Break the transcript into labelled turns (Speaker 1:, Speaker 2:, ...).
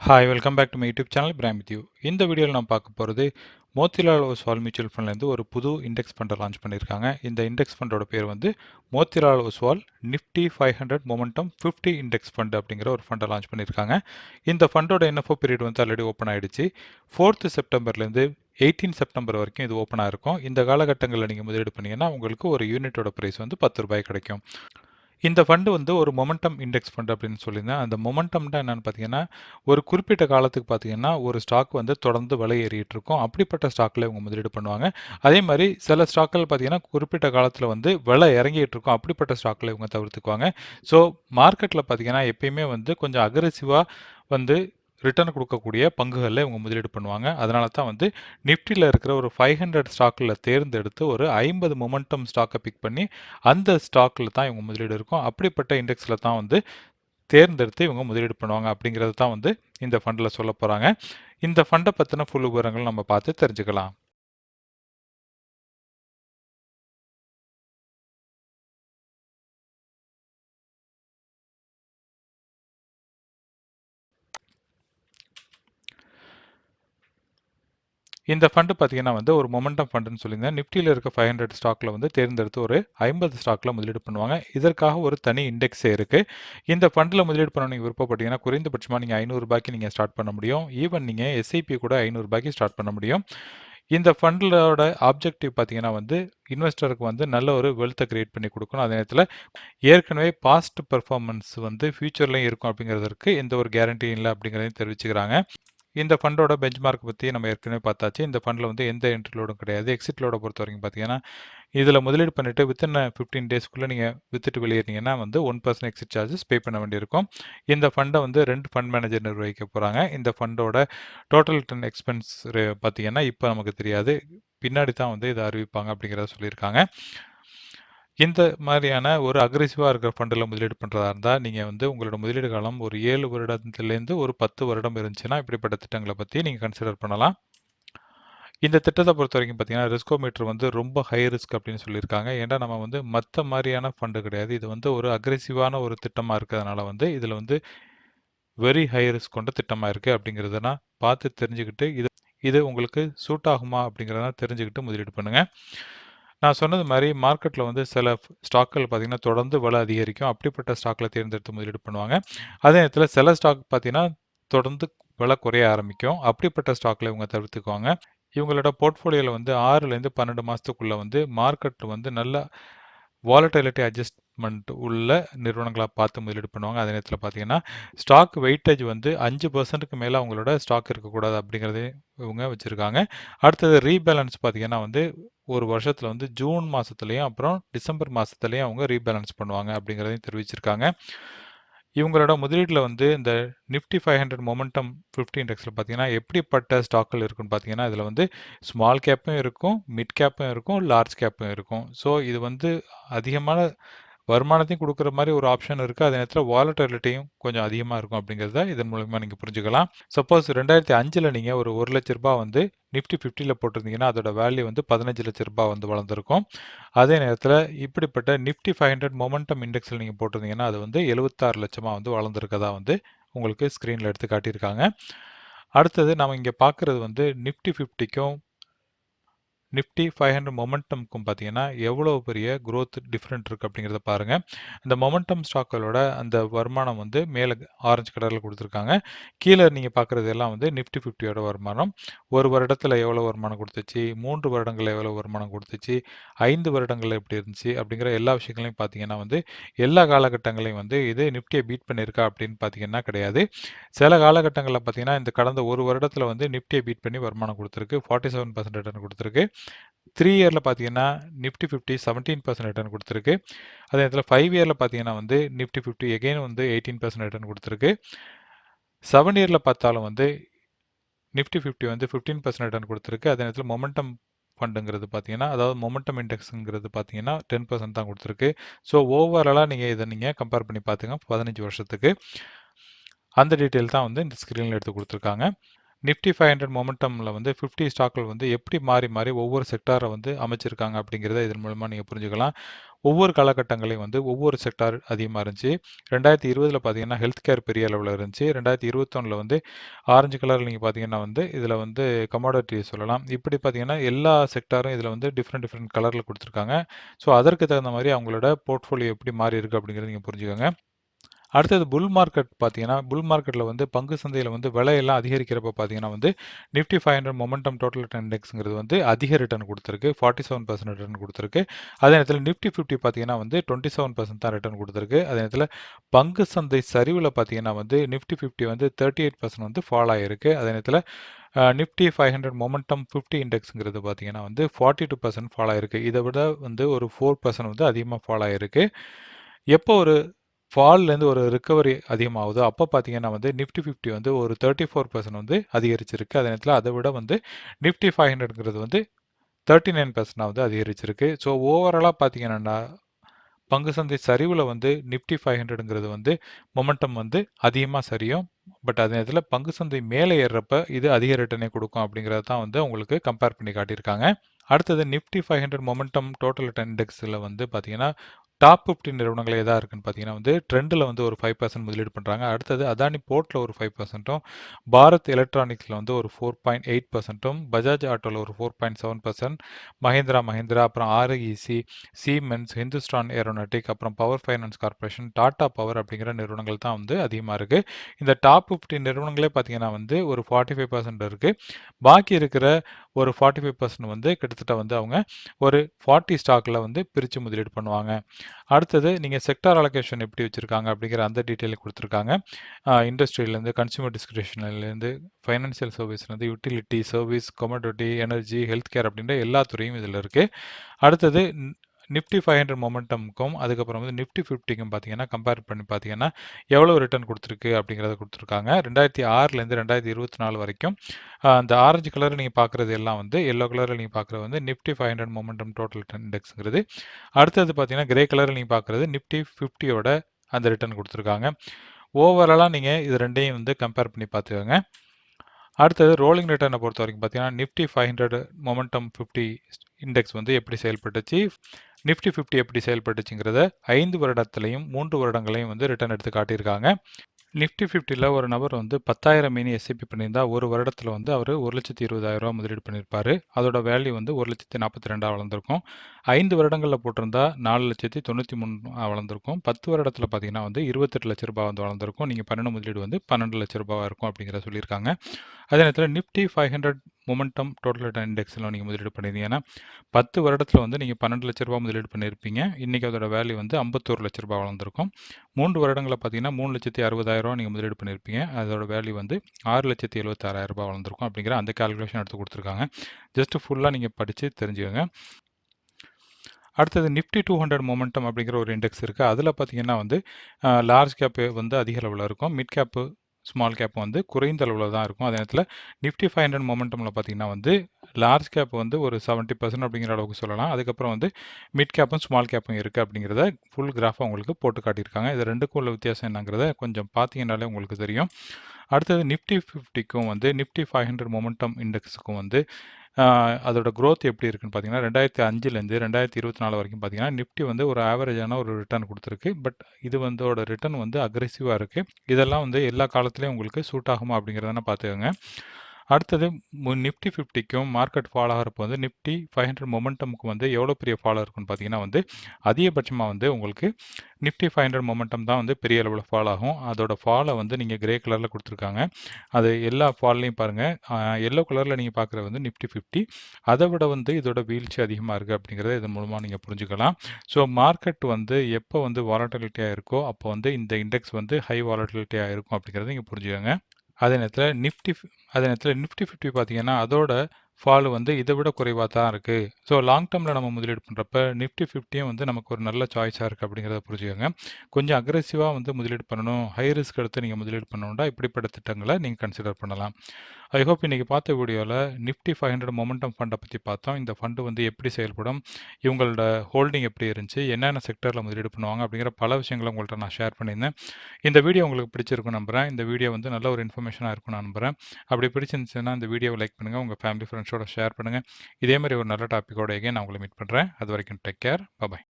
Speaker 1: Hi welcome back to my YouTube channel from with you இந்த வீடியோவில் நான் பார்க்க போகிறது மோத்திலால் ஒஸ்வால் மியூச்சுவல் ஃபண்ட்லேருந்து ஒரு புது இண்டெக்ஸ் ஃபண்டை லான்ச் பண்ணியிருக்காங்க இந்த இண்டெக்ஸ் ஃபண்டோட பேர் வந்து Motilal Oswal Nifty five hundred momentum fifty index fund அப்படிங்கிற ஒரு ஃபண்டை லான்ச் பண்ணியிருக்காங்க இந்த ஃபண்டோட என்எஃப்ஓ பீரியட் வந்து ஆல்ரெடி ஓப்பன் ஆகிடுச்சு ஃபோர்த்து செப்டம்பர்லேருந்து எயிட்டீன் செப்டம்பர் வரைக்கும் இது ஓப்பனாக இருக்கும். இந்த காலகட்டங்களில் நீங்கள் முதலீடு பண்ணிங்கன்னா உங்களுக்கு ஒரு யூனிட்டோட ப்ரைஸ் வந்து பத்து ரூபாய் கிடைக்கும். இந்த ஃபண்டு வந்து ஒரு மொமெண்டம் இண்டெக்ஸ் ஃபண்ட் அப்படின்னு சொல்லியிருந்தேன். அந்த மொமெண்டம்னா என்னென்னு பார்த்தீங்கன்னா ஒரு குறிப்பிட்ட காலத்துக்கு பார்த்தீங்கன்னா ஒரு ஸ்டாக் வந்து தொடர்ந்து விலை ஏறிட்டு இருக்கும். அப்படிப்பட்ட ஸ்டாக்கில் இவங்க முதலீடு பண்ணுவாங்க. அதே மாதிரி சில ஸ்டாக்கள் பார்த்தீங்கன்னா குறிப்பிட்ட காலத்தில் வந்து விலை இறங்கிட்டு இருக்கும். அப்படிப்பட்ட ஸ்டாக்கில் இவங்க தவிர்த்துக்குவாங்க. ஸோ மார்க்கெட்டில் பார்த்தீங்கன்னா எப்பயுமே வந்து கொஞ்சம் அக்ரெசிவாக வந்து ரிட்டர்ன் கொடுக்கக்கூடிய பங்குகளில் இவங்க முதலீடு பண்ணுவாங்க. அதனால தான் வந்து நிஃப்டியில் இருக்கிற ஒரு ஃபைவ் ஹண்ட்ரட் ஸ்டாக்கில் தேர்ந்தெடுத்து ஒரு ஐம்பது மொமெண்டம் ஸ்டாக்கை பிக் பண்ணி அந்த ஸ்டாக்கில் தான் இவங்க முதலீடு இருக்கும். அப்படிப்பட்ட இண்டெக்ஸில் தான் வந்து தேர்ந்தெடுத்து இவங்க முதலீடு பண்ணுவாங்க அப்படிங்கிறது தான் வந்து இந்த ஃபண்டில் சொல்ல போகிறாங்க இந்த ஃபண்டை பற்றின ஃபுல் விவரங்கள் நம்ம பார்த்து தெரிஞ்சுக்கலாம். இந்த ஃபண்டு பார்த்தீங்கன்னா வந்து ஒரு மொமெண்டம் ஃபண்டுன்னு சொல்லியிருந்தேன். நிஃப்டியில் இருக்க ஃபைவ் ஹண்ட்ரட் ஸ்டாக்கில் வந்து தேர்ந்தெடுத்து ஒரு ஐம்பது ஸ்டாக்கில் முதலீடு பண்ணுவாங்க. இதற்காக ஒரு தனி இண்டெக்ஸே இருக்குது இந்த ஃபண்டில் முதலீடு பண்ண நீங்கள் விருப்பப்பட்டீங்கன்னா குறைந்தபட்சமாக நீங்கள் ஐநூறுரூபாய்க்கு நீங்கள் ஸ்டார்ட் பண்ண முடியும். ஈவன் நீங்கள் எஸ்ஐபி கூட ஐநூறுரூபாய்க்கு ஸ்டார்ட் பண்ண முடியும். இந்த ஃபண்டோட ஆப்ஜெக்டிவ் பார்த்தீங்கன்னா வந்து இன்வெஸ்டருக்கு வந்து நல்ல ஒரு வெல்த்தை கிரியேட் பண்ணி கொடுக்கணும். அதே நேரத்தில் ஏற்கனவே பாஸ்ட் பெர்ஃபார்மன்ஸ் வந்து ஃபியூச்சர்லையும் இருக்கும் அப்படிங்கிறதுக்கு எந்த ஒரு கேரண்டியும் இல்லை அப்படிங்கிறதையும் தெரிவிச்சுக்கிறாங்க. இந்த ஃபண்டோட பெஞ்ச்மார்க் பற்றி நம்ம ஏற்கனவே பார்த்தாச்சு. இந்த ஃபண்டில் வந்து எந்த என்ட்ரிலோடும் கிடையாது. எக்ஸிட் லோட பொறுத்த வரைக்கும் பார்த்தீங்கன்னா இதில் முதலீடு பண்ணிவிட்டு வித்தின் ஃபிஃப்டீன் டேஸ்க்குள்ளே நீங்கள் வித்துட்டு வெளியேறிங்கன்னா வந்து one percent exit charges pay பண்ண வேண்டியிருக்கும். இந்த ஃபண்டை வந்து ரெண்டு ஃபண்ட் மேனேஜர் நிர்வகிக்க போகிறாங்க இந்த ஃபண்டோட டோட்டல் ரிட்டர்ன் எக்ஸ்பென்ஸ் பார்த்தீங்கன்னா இப்போ நமக்கு தெரியாது. பின்னாடி தான் வந்து இதை அறிவிப்பாங்க அப்படிங்கிறத சொல்லியிருக்காங்க. இந்த மாதிரியான ஒரு அக்ரெசிவாக இருக்கிற ஃபண்டில் முதலீடு பண்ணுறதா இருந்தால் நீங்கள் வந்து உங்களோட முதலீடு காலம் ஒரு ஏழு வருடத்துலேருந்து ஒரு பத்து வருடம் இருந்துச்சுன்னா இப்படிப்பட்ட திட்டங்களை பற்றி நீங்கள் கன்சிடர் பண்ணலாம். இந்த திட்டத்தை பொறுத்த வரைக்கும் பார்த்தீங்கன்னா ரிஸ்கோமீட்டர் வந்து ரொம்ப ஹை ரிஸ்க் அப்படின்னு சொல்லியிருக்காங்க. ஏன்னா நம்ம வந்து மற்ற மாதிரியான ஃபண்டு கிடையாது. இது வந்து ஒரு அக்ரெசிவான ஒரு திட்டமாக இருக்கிறதுனால வந்து இதில் வந்து வெரி ஹை ரிஸ்க் கொண்ட திட்டமாக இருக்குது அப்படிங்கிறதுனா பார்த்து தெரிஞ்சுக்கிட்டு இது இது உங்களுக்கு சூட் ஆகுமா அப்படிங்கிறத தெரிஞ்சுக்கிட்டு முதலீடு பண்ணுங்கள் நான் சொன்னது மாதிரி மார்க்கெட்டில் வந்து சில ஸ்டாக்கள் பார்த்திங்கன்னா தொடர்ந்து விலை அதிகரிக்கும். அப்படிப்பட்ட ஸ்டாக்கில் தேர்ந்தெடுத்து முதலீடு பண்ணுவாங்க. அதே நேரத்தில் சில ஸ்டாக் பார்த்திங்கன்னா தொடர்ந்து விலை குறைய ஆரம்பிக்கும். அப்படிப்பட்ட ஸ்டாக்கில் இவங்க தவிர்த்துக்குவாங்க. இவங்களோட போர்ட்ஃபோலியோவில் வந்து ஆறுலேருந்து பன்னெண்டு மாதத்துக்குள்ளே வந்து மார்க்கெட் வந்து நல்ல வாலட்டிலிட்டி அட்ஜஸ்ட்மெண்ட் உள்ள நிறுவனங்களாக பார்த்து முதலீடு பண்ணுவாங்க. அதே நேரத்தில் பார்த்தீங்கன்னா ஸ்டாக் வெயிட்டேஜ் வந்து அஞ்சு பர்சன்ட்டுக்கு மேலே அவங்களோட ஸ்டாக் இருக்கக்கூடாது அப்படிங்கிறதே இவங்க வச்சுருக்காங்க. அடுத்தது ரீபேலன்ஸ் பார்த்தீங்கன்னா வந்து ஒரு வருஷத்தில் வந்து ஜூன் மாதத்துலேயும் அப்புறம் டிசம்பர் மாதத்துலேயும் அவங்க ரீபேலன்ஸ் பண்ணுவாங்க அப்படிங்கிறதையும் தெரிவிச்சிருக்காங்க. இவங்களோட முதலீட்டில் வந்து இந்த Nifty five hundred momentum fifty இண்டெக்ஸில் பார்த்தீங்கன்னா எப்படிப்பட்ட ஸ்டாக்கள் இருக்குன்னு பார்த்தீங்கன்னா இதில் வந்து ஸ்மால் கேப்பும் இருக்கும் மிட் கேப்பும் இருக்கும் லார்ஜ் கேப்பும் இருக்கும். ஸோ இது வந்து அதிகமான வருமானத்தையும் கொடுக்குற மாதிரி ஒரு ஆப்ஷன் இருக்குது அதே நேரத்தில் வாலட்டிலிட்டியும் கொஞ்சம் அதிகமாக இருக்கும் அப்படிங்கிறத இதன் மூலமாக நீங்கள் புரிஞ்சுக்கலாம். சப்போஸ் ரெண்டாயிரத்தி அஞ்சில் நீங்கள் ஒரு ஒரு லட்ச ரூபாய் வந்து நிஃப்டி ஃபிஃப்டியில் போட்டிருந்தீங்கன்னா அதோட வேல்யூ வந்து பதினஞ்சு லட்ச ரூபாய் வந்து வளர்ந்துருக்கும். அதே நேரத்தில் இப்படிப்பட்ட நிஃப்டி ஃபைவ் ஹண்ட்ரட் மொமெண்டம் இண்டெக்ஸில் நீங்கள் போட்டிருந்தீங்கன்னா அது வந்து எழுபத்தாறு லட்சமாக வந்து வளர்ந்துருக்கதா வந்து உங்களுக்கு ஸ்க்ரீனில் எடுத்து காட்டியிருக்காங்க. அடுத்தது நம்ம இங்கே பார்க்குறது வந்து நிஃப்டி ஃபிஃப்டிக்கும் நிஃப்டி ஃபைவ் ஹண்ட்ரட் மொமெண்டம்க்கும் பார்த்தீங்கன்னா எவ்வளோ பெரிய க்ரோத் டிஃப்ரெண்ட் இருக்குது அப்படிங்கிறத பாருங்கள் இந்த மொமெண்டம் ஸ்டாக்களோட அந்த வருமானம் வந்து மேலே ஆரஞ்சு கலரில் கொடுத்துருக்காங்க. கீழே நீங்கள் பார்க்குறது எல்லாம் வந்து நிஃப்டி ஃபிஃப்டியோட வருமானம். ஒரு வருடத்தில் எவ்வளோ வருமானம் கொடுத்துச்சு? மூன்று வருடங்களில் எவ்வளோ வருமானம் கொடுத்துச்சு? ஐந்து வருடங்களில் எப்படி இருந்துச்சு? அப்படிங்கிற எல்லா விஷயங்களையும் பார்த்தீங்கன்னா வந்து எல்லா காலகட்டங்களையும் வந்து இது நிஃப்டியை பீட் பண்ணியிருக்கா அப்படின்னு பார்த்தீங்கன்னா கிடையாது. சில காலகட்டங்களில் பார்த்தீங்கன்னா இந்த கடந்த ஒரு வருடத்தில் வந்து நிஃப்டியை பீட் பண்ணி வருமானம் கொடுத்துருக்கு. ஃபார்ட்டி செவன் பர்சன்ட் ரிட்டர்ன் கொடுத்துருக்கு. த்ரீ இயரில் பார்த்தீங்கன்னா Nifty fifty seventeen percent return கொடுத்துருக்கு. அதே நேரத்தில் ஃபைவ் இயரில் பார்த்தீங்கன்னா வந்து நிஃப்டி ஃபிஃப்டி எகெயின் வந்து எயிட்டீன் பர்சன்ட் ரிட்டர்ன் கொடுத்துருக்கு. செவன் இயரில் பார்த்தாலும் வந்து நிஃப்டி ஃபிஃப்டி வந்து ஃபிஃப்டீன் பர்சன்ட் ரிட்டர்ன் கொடுத்துருக்கு. அதே நேரத்தில் மொமெண்டம் ஃபண்டுங்கிறது பார்த்தீங்கன்னா அதாவது மொமெண்டம் இண்டெக்ஸுங்கிறது பார்த்தீங்கன்னா டென் பர்சன்ட் தான் கொடுத்துருக்கு. ஸோ ஓவராலாக நீங்கள் இதை நீங்கள் கம்பேர் பண்ணி பார்த்துங்க பதினஞ்சு வருஷத்துக்கு. அந்த டீட்டெயில் தான் வந்து இந்த ஸ்க்ரீனில் எடுத்து கொடுத்துருக்காங்க. நிஃப்டி ஃபைவ் ஹண்ட்ரட் மொமெண்டமில் வந்து ஃபிஃப்டி ஸ்டாக்கள் வந்து எப்படி மாறி மாறி ஒவ்வொரு செக்டாரை வந்து அமைச்சிருக்காங்க அப்படிங்கிறத இதன் மூலமாக நீங்கள் புரிஞ்சுக்கலாம். ஒவ்வொரு காலகட்டங்களையும் வந்து ஒவ்வொரு செக்டார் அதிகமாக இருந்துச்சு. ரெண்டாயிரத்தி இருபதில் பார்த்தீங்கன்னா ஹெல்த் கேர் பெரிய அளவில் இருந்துச்சு. ரெண்டாயிரத்தி இருபத்தொன்னில் வந்து ஆரஞ்சு கலரில் நீங்கள் பார்த்தீங்கன்னா வந்து இதில் வந்து கமாடிட்டி சொல்லலாம். இப்படி பார்த்தீங்கன்னா எல்லா செக்டாரும் இதில் வந்து டிஃப்ரெண்ட் டிஃப்ரெண்ட் கலரில் கொடுத்துருக்காங்க. ஸோ அதற்கு தகுந்த மாதிரி அவங்களோட போர்ட்ஃபோலியோ எப்படி மாறி இருக்குது அப்படிங்கிறத நீங்கள் புரிஞ்சுக்கோங்க. அடுத்தது புல் மார்க்கெட் பார்த்தீங்கன்னா புல் மார்க்கெட்டில் வந்து பங்கு சந்தையில் வந்து விலையெல்லாம் அதிகரிக்கிறப்ப பார்த்தீங்கன்னா வந்து Nifty five hundred momentum total return இண்டெக்ஸுங்கிறது வந்து அதிக ரிட்டர்ன் கொடுத்துருக்கு. ஃபார்ட்டி செவன் பர்சன்ட் ரிட்டர்ன் கொடுத்துருக்கு. அதே நேரத்தில் நிஃப்டி ஃபிஃப்டி பார்த்தீங்கன்னா வந்து டுவெண்ட்டி செவன் பர்சன்ட் தான் ரிட்டர்ன் கொடுத்துருக்கு. அதே நேரத்தில் பங்கு சந்தை சரிவில் பார்த்தீங்கன்னா வந்து நிஃப்டி ஃபிஃப்டி வந்து தேர்ட்டி எயிட் பர்சன்ட் வந்து ஃபால் ஆகிருக்கு அதே நேரத்தில் Nifty five hundred momentum fifty இண்டெக்ஸுங்கிறது பார்த்தீங்கன்னா வந்து ஃபார்ட்டி டூ பர்சன்ட் ஃபால் ஆகிருக்கு இதை விட வந்து ஒரு ஃபோர் பர்சன்ட் வந்து அதிகமாக ஃபால் ஆகிருக்கு எப்போ ஒரு ஃபால்லேருந்து ஒரு ரிக்கவரி அதிகமாகுது அப்போ பார்த்தீங்கன்னா வந்து நிஃப்டி ஃபிஃப்டி வந்து ஒரு தேர்ட்டி ஃபோர் பர்சன்ட் வந்து அதிகரிச்சிருக்கு. அதே நேரத்தில் அதை விட வந்து நிஃப்டி ஃபைவ் ஹண்ட்ரட்ங்கிறது வந்து தேர்ட்டி நைன் பர்சன்டாக வந்து அதிகரிச்சிருக்கு. ஸோ ஓவராலாக பார்த்தீங்கன்னா பங்கு சந்தை சரிவில் வந்து நிஃப்டி ஃபைவ் ஹண்ட்ரடுங்கிறது வந்து மொமெண்டம் வந்து அதிகமாக சரியும். பட் அதே நேரத்தில் பங்கு சந்தை மேலே ஏறுறப்ப இது அதிக ரிட்டர்னை கொடுக்கும் அப்படிங்கிறத தான் வந்து உங்களுக்கு கம்பேர் பண்ணி காட்டியிருக்காங்க. அடுத்தது Nifty five hundred momentum total return இண்டெக்ஸில் வந்து பார்த்தீங்கன்னா டாப் ஃபிஃப்டி நிறுவனங்கள் எதாக இருக்குன்னு பார்த்தீங்கன்னா வந்து ட்ரெண்டில் வந்து ஒரு ஃபைவ் பர்சன்ட் முதலீடு பண்ணுறாங்க. அடுத்தது அதானி போர்ட்டில் ஒரு ஃபைவ் பர்சன்ட்டும் பாரத் எலக்ட்ரானிக்ஸில் வந்து ஒரு ஃபோர் பாயிண்ட் எயிட் பர்சன்ட்டும் பஜாஜ் ஆட்டோவில் ஒரு four point seven percent Mahindra Mahindra அப்புறம் ஆர்இசி சீமென்ஸ் ஹிந்துஸ்தான் ஏரோநாட்டிக் அப்புறம் power finance corporation Tata power அப்படிங்கிற நிறுவனங்கள் தான் வந்து அதிகமாக இருக்குது இந்த டாப் ஃபிஃப்டி நிறுவனங்களே பார்த்தீங்கன்னா வந்து ஒரு ஃபார்ட்டி ஃபைவ் பர்சன்ட் இருக்குது பாக்கி இருக்கிற ஒரு ஃபார்ட்டி ஃபைவ் பர்சன்ட் வந்து கிட்டத்தட்ட வந்து அவங்க ஒரு ஃபார்ட்டி ஸ்டாக்கில் வந்து பிரித்து முதலீடு பண்ணுவாங்க. அடுத்தது நீங்கள் செக்டார் அலோகேஷன் எப்படி வச்சுருக்காங்க அப்படிங்கிற அந்த டீட்டெயில் கொடுத்துருக்காங்க. இண்டஸ்ட்ரியிலேருந்து கன்சியூமர் டிஸ்கிரிப்ஷன்லேருந்து financial சர்வீஸ்லேருந்து utility service commodity energy health care அப்படின்ற எல்லா துறையும் இதில் இருக்குது அடுத்தது நிஃப்டி ஃபைவ் ஹண்ட்ரட் மொமெண்டம்க்கும் அதுக்கப்புறம் வந்து நிஃப்டி ஃபிஃப்டிக்கும் பார்த்தீங்கன்னா கம்பேர் பண்ணி பார்த்தீங்கன்னா எவ்வளோ ரிட்டர்ன் கொடுத்துருக்கு அப்படிங்கிறத கொடுத்துருக்காங்க. ரெண்டாயிரத்தி ஆறுலேருந்து ரெண்டாயிரத்தி இருபத்தி நாலு வரைக்கும் அந்த ஆரஞ்சு கலர் நீங்கள் பார்க்குறது எல்லாம் வந்து எல்லோ கலரில் நீங்கள் பார்க்குறது வந்து Nifty five hundred momentum total return இண்டெக்ஸுங்கிறது அடுத்தது பார்த்தீங்கன்னா கிரே கலரில் நீங்கள் பார்க்குறது நிஃப்டி ஃபிஃப்டியோட அந்த ரிட்டர்ன் கொடுத்துருக்காங்க. ஓவராலாக நீங்கள் இது ரெண்டையும் வந்து கம்பேர் பண்ணி பார்த்துக்கோங்க அடுத்தது ரோலிங் ரிட்டர்னை பொறுத்த வரைக்கும் பார்த்தீங்கன்னா Nifty five hundred momentum fifty index வந்து எப்படி செயல்பட்டுச்சு? நிஃப்டி ஃபிஃப்டி எப்படி செயல்பட்டுச்சுங்கிறத ஐந்து வருடத்துலையும் மூன்று வருடங்களையும் வந்து ரிட்டர்ன் எடுத்து காட்டியிருக்காங்க. நிஃப்டி ஃபிஃப்டியில் ஒரு நபர் வந்து பத்தாயிரம் மினி எஸ்ஐபி பண்ணியிருந்தா ஒரு வருடத்தில் வந்து அவர் ஒரு லட்சத்தி இருபதாயிரம் ரூபா முதலீடு பண்ணியிருப்பார். அதோட வேல்யூ வந்து ஒரு லட்சத்தி நாற்பத்தி ரெண்டாக வளர்ந்துருக்கும். ஐந்து வருடங்களில் போட்டிருந்தா நாலு லட்சத்தி தொண்ணூற்றி மூணு வளர்ந்துருக்கும். பத்து வருடத்தில் பார்த்தீங்கன்னா வந்து இருபத்தெட்டு லட்ச ரூபாய் வந்து வளர்ந்துருக்கும். நீங்கள் பன்னெண்டு முதலீடு வந்து பன்னெண்டு லட்ச ரூபாவாக இருக்கும் அப்படிங்கிற சொல்லியிருக்காங்க. அதே நேரத்தில் Nifty five hundred momentum total return இண்டெக்ஸில் நீங்கள் முதலீடு பண்ணியிருந்தீங்கன்னா பத்து வருடத்தில் வந்து நீங்கள் பன்னெண்டு லட்ச ரூபா முதலீடு பண்ணியிருப்பீங்க இன்றைக்கி அதோட வேல்யூ வந்து ஐம்பத்தோரு லட்ச ரூபா வளர்ந்துருக்கும். மூன்று வருடங்களில் பார்த்தீங்கன்னா மூணு லட்சத்தி அறுபதாயிரம் நீங்கள் முதலீடு பண்ணியிருப்பீங்க அதோட வேல்யூ வந்து ஆறு லட்சத்தி எழுபத்தாறாயிரம் ரூபா வளர்ந்துருக்கும் அப்படிங்கிற அந்த கால்குலேஷன் எடுத்து கொடுத்துருக்காங்க. ஜஸ்ட் ஃபுல்லாக நீங்கள் படித்து தெரிஞ்சுக்கோங்க. அடுத்தது நிஃப்டி டூ ஹண்ட்ரட் மொமெண்டம் அப்படிங்கிற ஒரு இண்டெக்ஸ் இருக்குது அதில் பார்த்தீங்கன்னா வந்து லார்ஜ் கேப்பு வந்து அதிக அளவில் இருக்கும். மிட் கேப்பு ஸ்மால் கேப் வந்து குறைந்த அளவில் தான் இருக்கும். அதே நேரத்தில் நிஃப்டி ஃபைவ் ஹண்ட்ரட் மொமெண்டமில் பார்த்தீங்கன்னா வந்து லார்ஜ் கேப் வந்து ஒரு செவன்ட்டி பர்சன்ட் அப்படிங்கிற அளவுக்கு சொல்லலாம். அதுக்கப்புறம் வந்து மிட் கேப்பும் ஸ்மால் கேப்பும் இருக்குது அப்படிங்கிறத ஃபுல் கிராஃபாக உங்களுக்கு போட்டு காட்டியிருக்காங்க. இது ரெண்டுக்கும் உள்ள வித்தியாசம் என்னங்கிறத கொஞ்சம் பார்த்தீங்கன்னாலே உங்களுக்கு தெரியும். அடுத்தது நிஃப்டி ஃபிஃப்டிக்கும் வந்து நிஃப்டி ஃபைவ் ஹண்ட்ரட் மொமெண்டம் இண்டெக்ஸுக்கும் வந்து அதோட க்ரோத் எப்படி இருக்குன்னு பார்த்தீங்கன்னா ரெண்டாயிரத்தி அஞ்சுலேருந்து ரெண்டாயிரத்தி இருபத்தி நாலு வரைக்கும் பார்த்தீங்கன்னா நிஃப்டி வந்து ஒரு ஆவரேஜான ஒரு ரிட்டர்ன் கொடுத்துருக்கு. பட் இது வந்தோட ரிட்டர்ன் வந்து அக்ரெசிவாக இருக்குது இதெல்லாம் வந்து எல்லா காலத்துலேயும் உங்களுக்கு சூட் ஆகுமா அப்படிங்கிறத பார்த்துக்கோங்க அடுத்தது நிஃப்டி ஃபிஃப்டிக்கும் மார்க்கெட் ஃபால் ஆகிறப்போ வந்து நிஃப்டி ஃபைவ் ஹண்ட்ரட் மொமெண்டமுக்கு வந்து எவ்வளோ பெரிய ஃபால் இருக்குன்னு பார்த்தீங்கன்னா வந்து அதிகபட்சமாக வந்து உங்களுக்கு நிஃப்டி ஃபைவ் ஹண்ட்ரட் மொமெண்டம் தான் வந்து பெரிய அளவில் ஃபால் ஆகும். அதோட ஃபாலை வந்து நீங்கள் கிரே கலரில் கொடுத்துருக்காங்க. அது எல்லா ஃபால்லையும் பாருங்கள் எல்லோ கலரில் நீங்கள் பார்க்குற வந்து நிஃப்டி ஃபிஃப்டி. அதை விட வந்து இதோட வீழ்ச்சி அதிகமாக இருக்குது அப்படிங்கிறத இதன் மூலமாக நீங்கள் புரிஞ்சுக்கலாம். ஸோ மார்க்கெட் வந்து எப்போ வந்து வாலட்டிலிட்டியாக இருக்கோ அப்போ வந்து இந்த இண்டெக்ஸ் வந்து ஹை வாலட்டிலிட்டியாக இருக்கும் அப்படிங்கிறத நீங்கள் புரிஞ்சுக்கோங்க. அதே நேரத்தில் நிஃப்டி அதே நேரத்தில் நிஃப்டி ஃபிஃப்டி பார்த்தீங்கன்னா அதோட ஃபால் வந்து இதை விட குறைவாக தான் இருக்குது ஸோ லாங் டேர்மில் நம்ம முதலீடு பண்ணுறப்ப நிஃப்டி ஃபிஃப்டியும் வந்து நமக்கு ஒரு நல்ல சாய்ஸாக இருக்குது அப்படிங்கிறத புரிஞ்சுக்கோங்க. கொஞ்சம் அக்ரெசிவாக வந்து முதலீடு பண்ணணும். ஹை ரிஸ்க் எடுத்து நீங்கள் முதலீடு பண்ணணும்னா இப்படிப்பட்ட திட்டங்களை நீங்கள் கன்சிடர் பண்ணலாம். ஐ ஹோப் இன்றைக்கி பார்த்த வீடியோவில் நிஃப்டி ஃபைவ் ஹண்ட்ரட் மொமெண்டம் ஃபண்டை பற்றி பார்த்தோம். இந்த ஃபண்டு வந்து எப்படி செயல்படும்? இவங்களோட ஹோல்டிங் எப்படி இருந்துச்சு? என்னென்ன செக்டரில் முதலீடு பண்ணுவாங்க? அப்படிங்கிற பல விஷயங்களை உங்கள்கிட்ட நான் ஷேர் பண்ணியிருந்தேன். இந்த வீடியோ உங்களுக்கு பிடிச்சிருக்கும் நம்புகிறேன் இந்த வீடியோ வந்து நல்ல ஒரு இன்ஃபர்மேஷனாக இருக்கும் நான் நம்புகிறேன் அப்படி பிடிச்சிருந்துச்சுன்னா இந்த வீடியோவை லைக் பண்ணுங்கள் உங்கள் ஃபேமிலி ஃப்ரெண்ட்ஸ் ஃப்ரெண்ட்ஸோட ஷேர் பண்ணுங்கள் இதே மாதிரி ஒரு நல்ல டாப்பிக்கோட நான் உங்களை மீட் பண்ணுறேன் அது வரைக்கும் டேக் கேர் பாய்